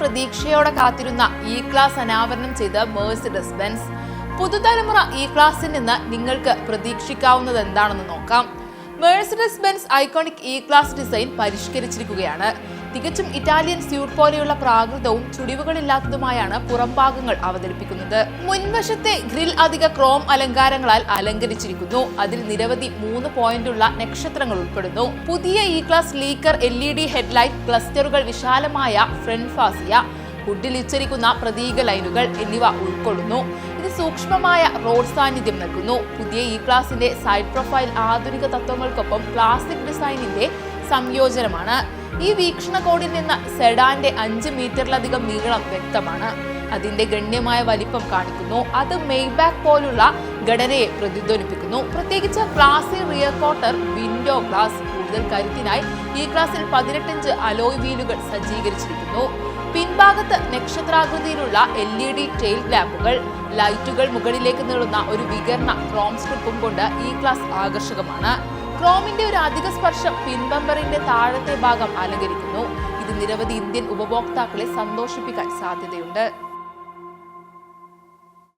പ്രതീക്ഷയോടെ കാത്തിരുന്ന E class അനാവരണം ചെയ്ത മേഴ്സിഡസ് ബെൻസ് പുതുതലമുറ ഇ ക്ലാസിൽ നിന്ന് നിങ്ങൾക്ക് പ്രതീക്ഷിക്കാവുന്നത് എന്താണെന്ന് നോക്കാം. Mercedes Benz iconic E class design പരിഷ്കരിച്ചിരിക്കുകയാണ്. തികച്ചും ഇറ്റാലിയൻ സ്യൂട്ട് പോലെയുള്ള പ്രാകൃതവും ചുടിവുകളില്ലാത്തതുമായാണ് പുറംഭാഗങ്ങൾ അവതരിപ്പിക്കുന്നത്. മുൻവശത്തെ ഗ്രിൽ അധിക ക്രോം അലങ്കാരങ്ങളാൽ അലങ്കരിച്ചിരിക്കുന്നു. അതിൽ നിരവധി മൂന്ന് പോയിന്റുള്ള നക്ഷത്രങ്ങൾ ഉൾപ്പെടുന്നു. പുതിയ ഇ ക്ലാസ് ലീക്കർ എൽ ഇ ഡി ഹെഡ്ലൈറ്റ് ക്ലസ്റ്ററുകൾ വിശാലമായ ഫ്രണ്ട് ഫാസിയ ഹുഡിൽ ഉച്ചരിക്കുന്ന പ്രതീക ലൈനുകൾ എന്നിവ ഉൾക്കൊള്ളുന്നു. ഇത് സൂക്ഷ്മമായ റോഡ് സാന്നിധ്യം നൽകുന്നു. പുതിയ ഇ ക്ലാസിന്റെ സൈഡ് പ്രൊഫൈൽ ആധുനിക തത്വങ്ങൾക്കൊപ്പം ക്ലാസിക് ഡിസൈനിന്റെ സംയോജനമാണ്. ഈ വീക്ഷണകോണിൽ നിന്ന് സെഡാന്റെ അഞ്ച് മീറ്ററിലധികം നീളം വ്യക്തമാണ്. അതിന്റെ ഗണ്യമായ വലിപ്പം കാണിക്കുന്നു. അത് മെയ്ബാക്ക് പോലുള്ള ഘടനയെ പ്രതിധ്വനിപ്പിക്കുന്നു. പ്രത്യേകിച്ച് classy rear quarter window glass കൂടുതൽ കരുത്തിനായി ഈ ക്ലാസ്സിൽ പതിനെട്ടഞ്ച് അലോയ് വീലുകൾ സജ്ജീകരിച്ചിരിക്കുന്നു. പിൻഭാഗത്ത് നക്ഷത്രാകൃതിയിലുള്ള എൽ ഇ ഡി ടെയിൽ ലാമ്പുകൾ ലൈറ്റുകൾ മുകളിലേക്ക് നീളുന്ന ഒരു വികരണ ക്രോം സ്ട്രിപ്പും കൊണ്ട് ഈ ക്ലാസ് ആകർഷകമാണ്. ക്രോമിന്റെ ഒരു അധിക സ്പർശം പിൻബമ്പറിന്റെ താഴത്തെ ഭാഗം അലങ്കരിക്കുന്നു. ഇത് നിരവധി ഇന്ത്യൻ ഉപഭോക്താക്കളെ സന്തോഷിപ്പിക്കാൻ സാധ്യതയുണ്ട്.